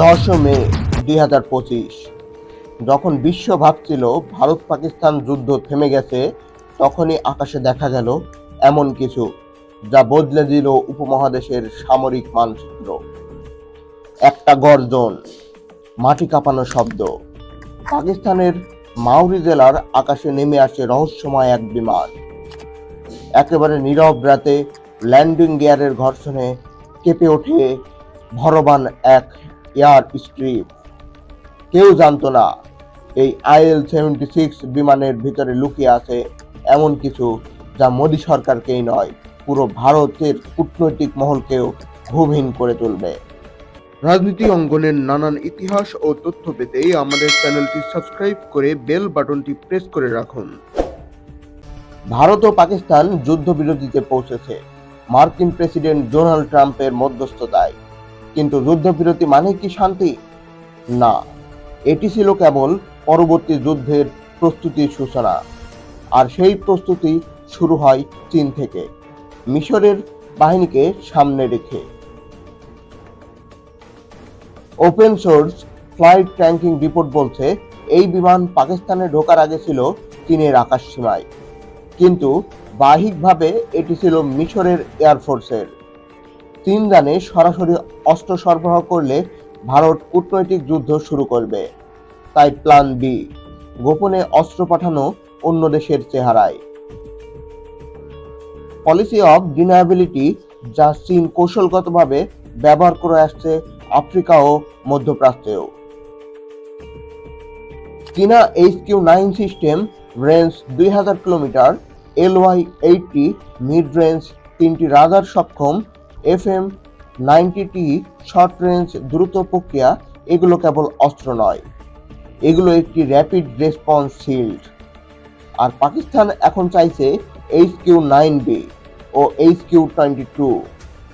দশ মে দুই হাজার পঁচিশ। যখন বিশ্ব ভাবছিল ভারত পাকিস্তান যুদ্ধ থেমে গেছে, তখনই আকাশে দেখা গেল এমন কিছু, যা বদলে দিল উপমহাদেশের সামরিক মানচিত্র। একটা গর্জন, মাটি কাঁপানো শব্দ। পাকিস্তানের মাউরি জেলার আকাশে নেমে আসে রহস্যময় এক বিমান। একেবারে নীরব রাতে ল্যান্ডিং গিয়ারের ঘর্ষণে কেঁপে ওঠে ভরবান এক এয়ার স্ট্রিপ। কেউ জানতো না এই আইএল সেভেন্টি সিক্স বিমানের ভিতরে লুকিয়ে আছে এমন কিছু যা মোদী সরকারকেই নয় পুরো ভারতের কূটনৈতিক মহলকেও ঘুমহীন করে তুলবে। রাজনীতি অঙ্গনের নানান ইতিহাস ও তথ্য পেতে আমাদের চ্যানেলটি সাবস্ক্রাইব করে বেল বাটনটি প্রেস করে রাখুন। ভারত ও পাকিস্তান যুদ্ধবিরতিতে পৌঁছেছে। মার্কিন প্রেসিডেন্ট ডোনাল্ড ট্রাম্পের মধ্যস্থতায়। কিন্তু যুদ্ধবিরতি মানে কি শান্তি? না, এটি ছিল কেবল পরবর্তী যুদ্ধের প্রস্তুতির সূচনা, আর সেই প্রস্তুতি শুরু হয় চীন থেকে, মিশরের বাহিনীকে সামনে রেখে। Open source flight tracking report বলছে, এই বিমান পাকিস্তানে ঢোকার আগে ছিল চীনের আকাশ সীমায়, কিন্তু বাহিকভাবে এটি ছিল মিশরের এয়ারফোর্সের চীন জানে সরাসরি অস্ত্র সরবরাহ করলে ভারত কূটনৈতিক যুদ্ধ শুরু করবে। তাই প্ল্যান বি গোপনে অস্ত্র পাঠানো অন্য দেশের চেহারায়। পলিসি অফ ডিনায়াবিলিটি যা চীন কৌশলগতভাবে ব্যবহার করে আসছে আফ্রিকা ও মধ্যপ্রাচ্যেও। চীনা H Q nine system range দুই হাজার kilometre L Y eighty mid range তিনটি রাজার সক্ষম F M ninety short range দ্রুত প্রক্রিয়া, এগুলো কেবল অস্ত্র নয়। এগুলো একটি র্যাপিড রেসপন্স শিল্ড আর পাকিস্তান এখন চাইছে এইচ কিউ নাইন বি ও এইচ কিউ টোয়েন্টি টু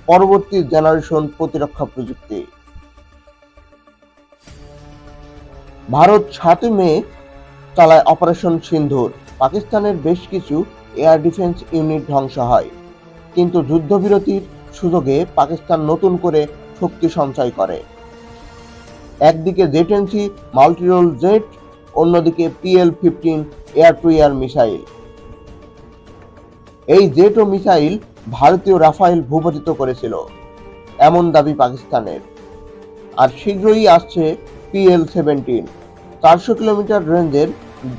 পরবর্তী জেনারেশন প্রতিরক্ষা প্রযুক্তি। ভারত সাতই মে চালায় অপারেশন সিন্ধুর। পাকিস্তানের বেশ কিছু এয়ার ডিফেন্স ইউনিট ধ্বংস হয়। কিন্তু যুদ্ধবিরতির সুযোগে পাকিস্তান নতুন করে শক্তি সঞ্চয় করে। একদিকে জেটেন্সি মাল্টিরোল জেট, অন্যদিকে PL fifteen air to air missile. এই জেট ও মিসাইল ভারতীয় রাফাইল ভূপাতিত করেছিল, এমন দাবি পাকিস্তানের। আর শীঘ্রই আসছে পিএল সেভেন্টিন চারশো কিলোমিটার রেঞ্জের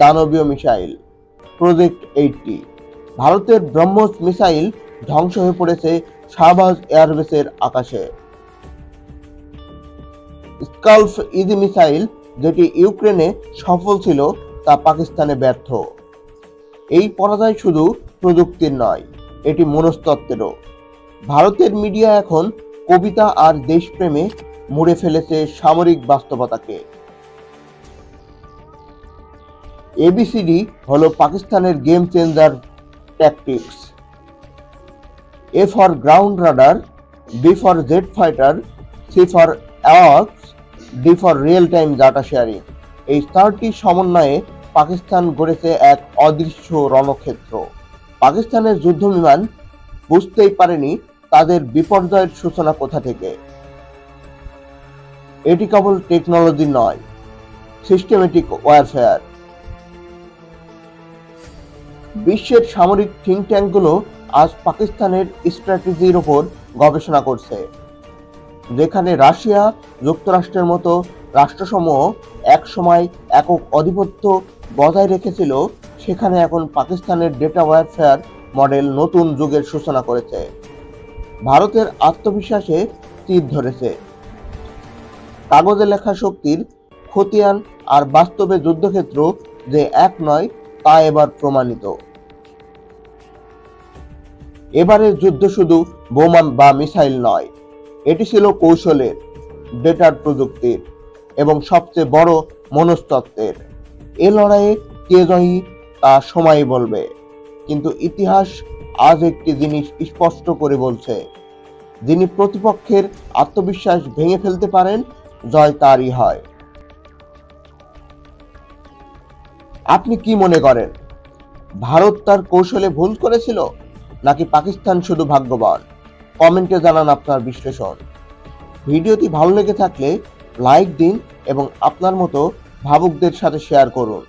দানবীয় মিসাইল, প্রজেক্ট এইটটি। ভারতের ব্রহ্মস মিসাইল ধ্বংস হয়ে পড়েছে শাহবাজ এয়ারবেসের আকাশে। স্কালফ ইজি মিসাইল যেটি ইউক্রেনে সফল ছিল, তা পাকিস্তানে ব্যর্থ। এই পরাজয় শুধু প্রযুক্তির নয়, এটি মনস্তত্ত্বেরও। ভারতের মিডিয়া এখন কবিতা আর দেশপ্রেমে মুড়ে ফেলেছে সামরিক বাস্তবতাকে। এবিসিডি হলো পাকিস্তানের game changer tactics. A for ground radar B for jet fighter C for অ্যাওয়ার্কস D for real time data sharing এই চারটি সমন্বয়ে পাকিস্তান গড়েছে এক অদৃশ্য রণক্ষেত্র। পাকিস্তানের যুদ্ধ বিমান বুঝতেই পারেনি তাদের বিপর্যয়ের সূচনা কোথা থেকে। এটি কেবল টেকনোলজি নয় সিস্টেমেটিক ওয়ারফেয়ার বিশ্বের সামরিক থিঙ্ক ট্যাঙ্কগুলো আজ পাকিস্তানের স্ট্র্যাটেজির ওপর গবেষণা করছে, যেখানে রাশিয়া যুক্তরাষ্ট্রের মতো রাষ্ট্রসমূহ একসময় একক আধিপত্য বজায় রেখেছিল, সেখানে এখন পাকিস্তানের ডেটা ওয়ারফেয়ার মডেল নতুন যুগের সূচনা করেছে। ভারতের আত্মবিশ্বাসে তীর ধরেছে। কাগজে লেখা শক্তির খতিয়ান আর বাস্তবে যুদ্ধক্ষেত্র যে এক নয়, তা এবার প্রমাণিত। এবারের যুদ্ধ শুধু বোমা বা মিসাইল নয়, এটি ছিল কৌশলের, ডেটার প্রযুক্তির এবং সবচেয়ে বড় মনস্তত্ত্বের। এ লড়াইয়ে কে জয়ী তা সময় বলবে, কিন্তু ইতিহাস আজ একটি জিনিস স্পষ্ট করে বলছে, যিনি প্রতিপক্ষের আত্মবিশ্বাস ভেঙে ফেলতে পারেন, জয় তারই হয়। আপনি কি মনে করেন, ভারত তার কৌশলে ভুল করেছিল? নাকি পাকিস্তান শুধু ভাগ্যবান? কমেন্টে জানান আপনার বিশ্লেষণ। ভিডিওটি ভালো লেগে থাকলে লাইক দিন এবং আপনার মতো ভাবুকদের সাথে শেয়ার করুন।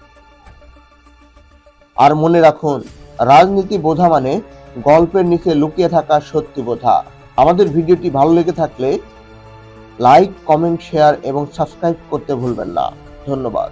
আর মনে রাখুন, রাজনীতি বোঝা মানে গল্পের নিচে লুকিয়ে থাকা সত্যি বোঝা। আমাদের ভিডিওটি ভালো লেগে থাকলে লাইক, কমেন্ট, শেয়ার এবং সাবস্ক্রাইব করতে ভুলবেন না। ধন্যবাদ।